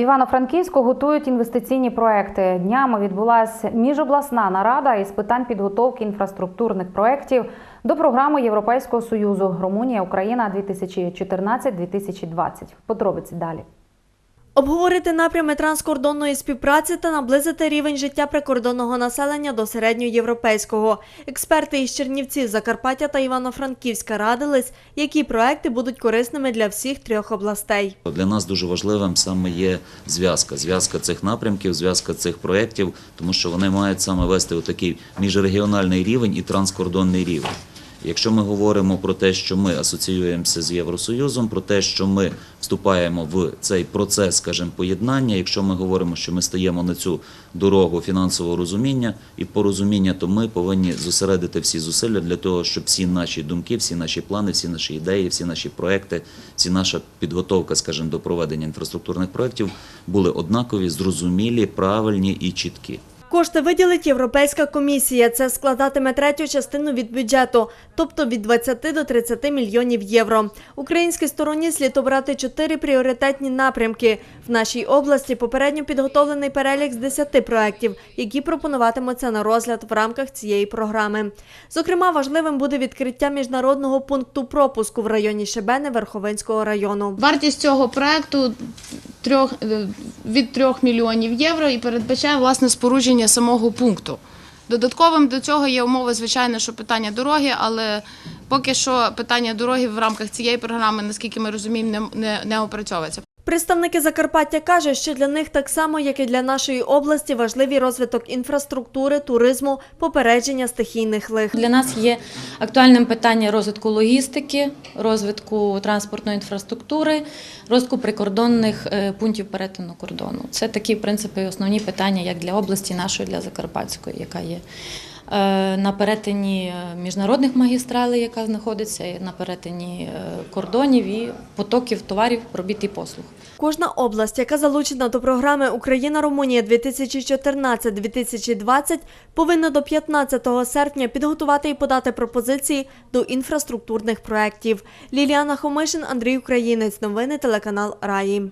Івано-Франківську готують інвестиційні проекти. Днями відбулася міжобласна нарада із питань підготовки інфраструктурних проєктів до програми Європейського союзу Румунія Україна 2014-2020. Подробиці далі. Обговорити напрями транскордонної співпраці та наблизити рівень життя прикордонного населення до середньоєвропейського. Експерти із Чернівців, Закарпаття та Івано-Франківська радились, які проекти будуть корисними для всіх трьох областей. Для нас дуже важливим саме є зв'язка, зв'язка цих напрямків, зв'язка цих проєктів, тому що вони мають саме вести у такий міжрегіональний рівень і транскордонний рівень. Якщо ми говоримо про те, що ми асоціюємося з Євросоюзом, про те, що ми вступаємо в цей процес, скажімо, поєднання, якщо ми говоримо, що ми стаємо на цю дорогу фінансового розуміння і порозуміння, то ми повинні зосередити всі зусилля для того, щоб всі наші думки, всі наші плани, всі наші ідеї, всі наші проекти, всі наша підготовка, скажімо, до проведення інфраструктурних проєктів були однакові, зрозумілі, правильні і чіткі. Кошти виділить Європейська комісія. Це складатиме третю частину від бюджету, тобто від 20 до 30 мільйонів євро. Українській стороні слід обрати чотири пріоритетні напрямки. В нашій області попередньо підготовлений перелік з 10 проєктів, які пропонуватимуться на розгляд в рамках цієї програми. Зокрема, важливим буде відкриття міжнародного пункту пропуску в районі Шебени Верховинського району. Вартість цього проекту трьох, е, від 3 мільйонів євро і передбачає власне спорудження самого пункту. Додатковим до цього є умови, звичайно, що питання дороги, але поки що питання дороги в рамках цієї програми, наскільки ми розуміємо, не, не, не опрацьовується. Представники Закарпаття кажуть, що для них так само, як і для нашої області, важливий розвиток інфраструктури, туризму, попередження стихійних лих. Для нас є актуальним питання розвитку логістики, розвитку транспортної інфраструктури, розвитку прикордонних е, пунктів перетину кордону. Це такі в принципі основні питання як для області нашої, для Закарпатської, яка є на перетині е, міжнародних магістралей, яка знаходиться на перетині е, кордонів і потоків товарів, робіт і послуг. Кожна область, яка залучена до програми Україна Румунія 2014-2020, повинна до 15 серпня підготувати і подати пропозиції до інфраструктурних проєктів. Ліліана Хомишин, Андрій Українець. Новини телеканал Раї.